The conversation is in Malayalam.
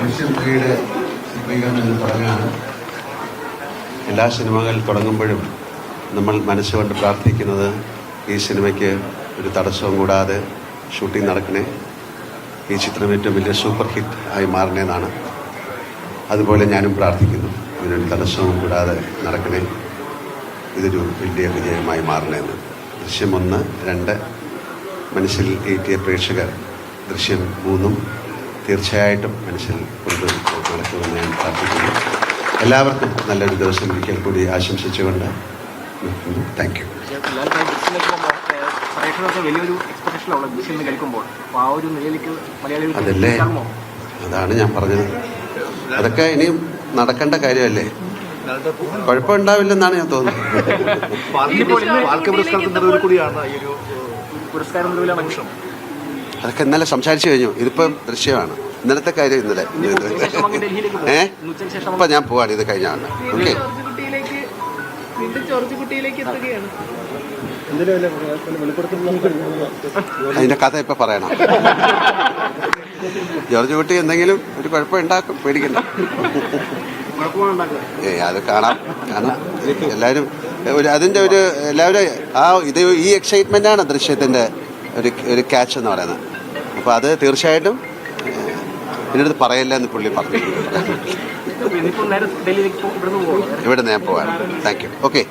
ദൃശ്യം ത്രീയുടെ പറഞ്ഞാണ് എല്ലാ സിനിമകൾ തുടങ്ങുമ്പോഴും നമ്മൾ മനസ്സുകൊണ്ട് പ്രാർത്ഥിക്കുന്നത് ഈ സിനിമയ്ക്ക് ഒരു തടസ്സവും കൂടാതെ ഷൂട്ടിംഗ് നടക്കണേ. ഈ ചിത്രം ഏറ്റവും വലിയ സൂപ്പർ ഹിറ്റ് ആയി മാറണേന്നാണ്. അതുപോലെ ഞാനും പ്രാർത്ഥിക്കുന്നു. ഇതിനൊരു തടസ്സവും കൂടാതെ നടക്കണേ. ഇതൊരു വലിയ വിജയമായി മാറണേന്ന്. ദൃശ്യം ഒന്ന് രണ്ട്. മനസ്സിൽ ഏറ്റിയ പ്രേക്ഷകർ ദൃശ്യം മൂന്നും തീർച്ചയായിട്ടും മനസ്സിൽ കൊണ്ട് നടക്കുമെന്ന് ഞാൻ പ്രാർത്ഥിക്കുന്നു. എല്ലാവർക്കും നല്ലൊരു ദിവസം ഒരിക്കൽ കൂടി ആശംസിച്ചുകൊണ്ട് താങ്ക് യു അതല്ലേ? അതാണ് ഞാൻ പറഞ്ഞത്. അതൊക്കെ ഇനിയും നടക്കേണ്ട കാര്യമല്ലേ? കുഴപ്പമുണ്ടാവില്ലെന്നാണ് ഞാൻ തോന്നുന്നത്. പുരസ്കാരം അതൊക്കെ ഇന്നലെ സംസാരിച്ചു കഴിഞ്ഞു. ഇതിപ്പം ദൃശ്യമാണ്. ഇന്നലത്തെ കാര്യം ഇന്നലെ. ഏ? ഇപ്പൊ ഞാൻ പോവാണ്. ഇത് കഴിഞ്ഞാണ് ഓക്കെ. കുട്ടിയിലേക്ക് വീണ്ടും ജോർജ് കുട്ടിയിലേക്ക് എത്തുകയാണ് അതിന്റെ കഥ ഇപ്പൊ പറയണം. ജോർജ് കുട്ടി എന്തെങ്കിലും ഒരു കുഴപ്പം ഉണ്ടാക്കും. പേടിക്കണ്ട. ഏ അത് കാണാം. കാണാം. എല്ലാവരും ഒരു അതിന്റെ ഒരു എല്ലാവരും ആ ഇത് ഈ എക്സൈറ്റ്മെന്റ് ആണ് ദൃശ്യത്തിന്റെ ഒരു ഒരു ക്യാച്ച് എന്ന് പറയുന്നത്. അപ്പോൾ അത് തീർച്ചയായിട്ടും എന്നോട് പറയില്ല എന്ന് പുള്ളി പറഞ്ഞു. ഇവിടെ നിന്ന് ഞാൻ പോവാൻ താങ്ക് യു ഓക്കെ